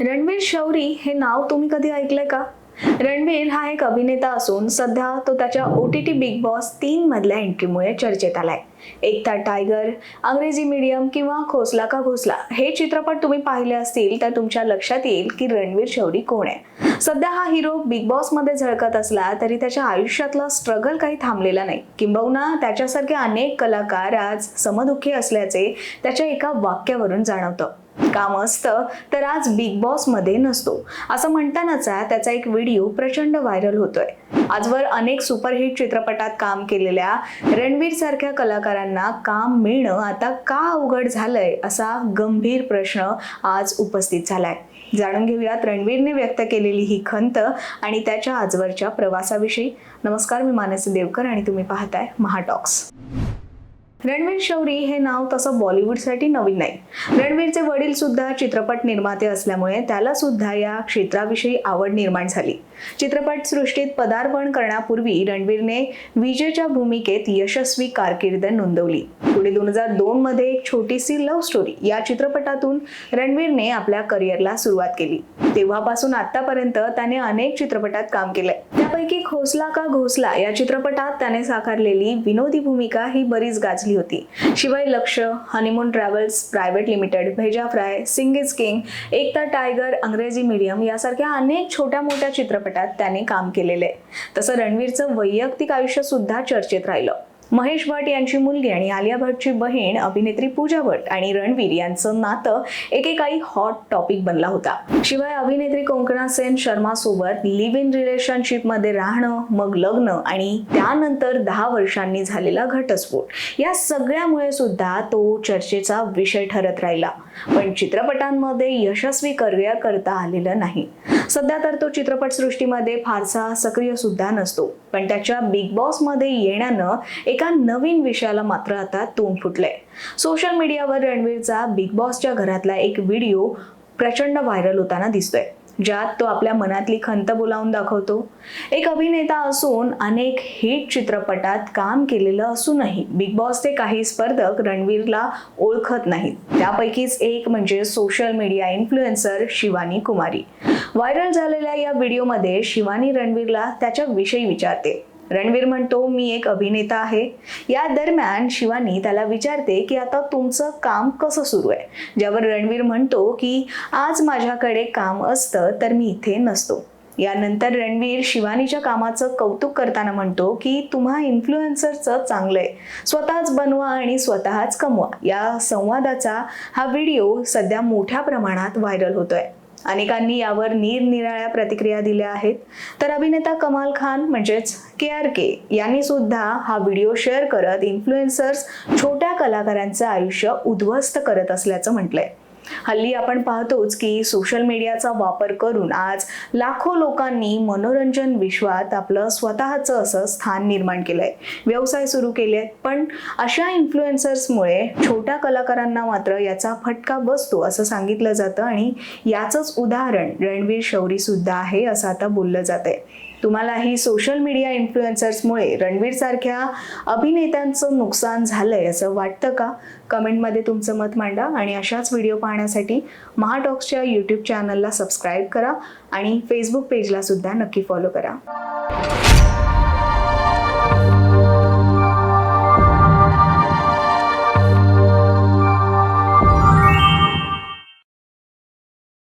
रणवीर शौरी हे नाव तुम्ही कधी ऐकलंय का? रणवीर हा एक अभिनेता असून सध्या तो त्याच्या O T T Bigg Boss तीन मधल्या एंट्रीमुळे चर्चेत आलाय. एकता टायगर अंग्रेजी मीडियम किंवा खोसला का घोसला. हे चित्रपट तुम्ही पाहिले असतील तर तुमच्या लक्षात येईल की रणवीर शौरी कोण आहे. सध्या हा हिरो बिग बॉसमध्ये झळकत असला तरी त्याच्या आयुष्यातला स्ट्रगल काही थांबलेला नाही. किंबहुना त्याच्यासारखे अनेक कलाकार आज समदुःखी असल्याचे त्याच्या एका वाक्यावरून जाणवतं. काम असतं तर आज बिग बॉसमध्ये नसतो. असं म्हणतानाचा त्याचा एक व्हिडिओ प्रचंड व्हायरल होतोय. आजवर अनेक सुपरहिट चित्रपटात काम केलेल्या रणवीर सारख्या कलाकारांना काम मिळणं आता का अवघड झालंय असा गंभीर प्रश्न आज उपस्थित झालाय. जाणून घेऊयात रणवीरने व्यक्त केलेली ही खंत आणि त्याच्या आजवरच्या प्रवासाविषयी. नमस्कार मी मानसी देवकर आणि तुम्ही पाहताय महाटॉक्स रणवीर शौरी हे नाव तसं बॉलिवूडसाठी नवीन नाही. रणवीरचे वडील सुद्धा चित्रपट निर्माते असल्यामुळे त्याला सुद्धा या क्षेत्राविषयी आवड निर्माण झाली. चित्रपट सृष्टीत पदार्पण करण्यापूर्वी रणवीरने विजयच्या भूमिकेत यशस्वी कारकीर्द नोंदवली. पुढे दोन हजार दोन मध्ये एक छोटीशी लव्ह स्टोरी या चित्रपटातून रणवीरने आपल्या करिअरला सुरुवात केली. तेव्हापासून आतापर्यंत त्याने अनेक चित्रपटात काम केलंय. त्यापैकी खोसला का घोसला या चित्रपटात त्याने साकारलेली विनोदी भूमिका ही बरीच गाजली होती. शिवाय लक्ष honeymoon travels private limited Bheja fry Singh is king Ek Tha tiger Angrezi medium यासारख्या अनेक छोट्या मोठ्या चित्रपटात त्याने काम केलेले. आहे तसं रणवीरचं वैयक्तिक आयुष्य सुद्धा चर्चेत राहिलं. महेश भट यांची मुलगी आणि आलिया भटची बहीण अभिनेत्री पूजा भट आणि रणवीर यांचं नातं एकेकाळी हॉट टॉपिक बनला होता. शिवाय अभिनेत्री कोंकणा सेन शर्मा सोबत लिव्ह इन रिलेशनशिपमध्ये राहणं मग लग्न आणि त्यानंतर दहा वर्षांनी झालेला घटस्फोट. या सगळ्यामुळे सुद्धा तो चर्चेचा विषय ठरत राहिला. पण चित्रपटांमध्ये यशस्वी करिअर करता आलेलं नाही. सध्या तर तो चित्रपटसृष्टीमध्ये फारसा सक्रिय सुद्धा नसतो. पण त्याच्या बिग बॉसमध्ये येण्यानं एका नवीन विषयाला मात्र आता तोंड फुटलंय. सोशल मीडियावर रणवीरचा बिग बॉसच्या घरातला एक व्हिडिओ प्रचंड व्हायरल होताना दिसतोय. ज्यात तो आपल्या मनातली खंत बोलावून दाखवतो. एक अभिनेता असून अनेक हिट चित्रपटात काम केलेलं असूनही बिग बॉसचे काही स्पर्धक रणवीरला ओळखत नाहीत. त्यापैकीच एक म्हणजे social media influencer Shivani Kumari. Viral झालेल्या या व्हिडिओमध्ये शिवानी रणवीरला त्याच्याविषयी विचारते. रणवीर म्हणतो मी एक अभिनेता आहे. या दरम्यान शिवानी त्याला विचारते की आता तुमचं काम कसं सुरू आहे? ज्यावर रणवीर म्हणतो की आज माझ्याकडे काम असतं तर मी इथे नसतो. यानंतर रणवीर शिवानीच्या कामाचं कौतुक करताना म्हणतो की तुम्हा इन्फ्लुएन्सरचं चांगलं आहे स्वतःच बनवा आणि स्वतःच कमवा. या संवादाचा हा व्हिडिओ सध्या मोठ्या प्रमाणात व्हायरल होतोय. अनेकांनी यावर निरनिराळ्या प्रतिक्रिया दिल्या आहेत. तर अभिनेता कमाल खान म्हणजेच के आर के यांनी सुद्धा हा व्हिडिओ शेअर करत इन्फ्लुएन्सर्स छोट्या कलाकारांचं आयुष्य उद्ध्वस्त करत असल्याचं म्हटलंय. हल्ली आपण पाहतोच की सोशल मीडियाचा वापर करून आज लाखो लोकांनी मनोरंजन विश्वात आपलं स्वतःचं असं स्थान निर्माण केलंय. व्यवसाय सुरू केले आहेत पण अशा इन्फ्लुएन्सर्समुळे छोट्या कलाकारांना मात्र याचा फटका बसतो असं सांगितलं जातं आणि याचंच उदाहरण रणवीर शौरी सुद्धा आहे असं आता बोललं जात आहे तुम्हालाही सोशल मीडिया इन्फ्लुएन्सर्समुळे रणवीर सारख्या अभिनेत्यांचं नुकसान झालंय असं वाटतं का? कमेंटमध्ये तुमचं मत मांडा आणि अशाच व्हिडिओ पाहण्यासाठी महाटॉक्सच्या यूट्यूब चॅनलला सबस्क्राईब करा आणि फेसबुक पेजला सुद्धा नक्की फॉलो करा.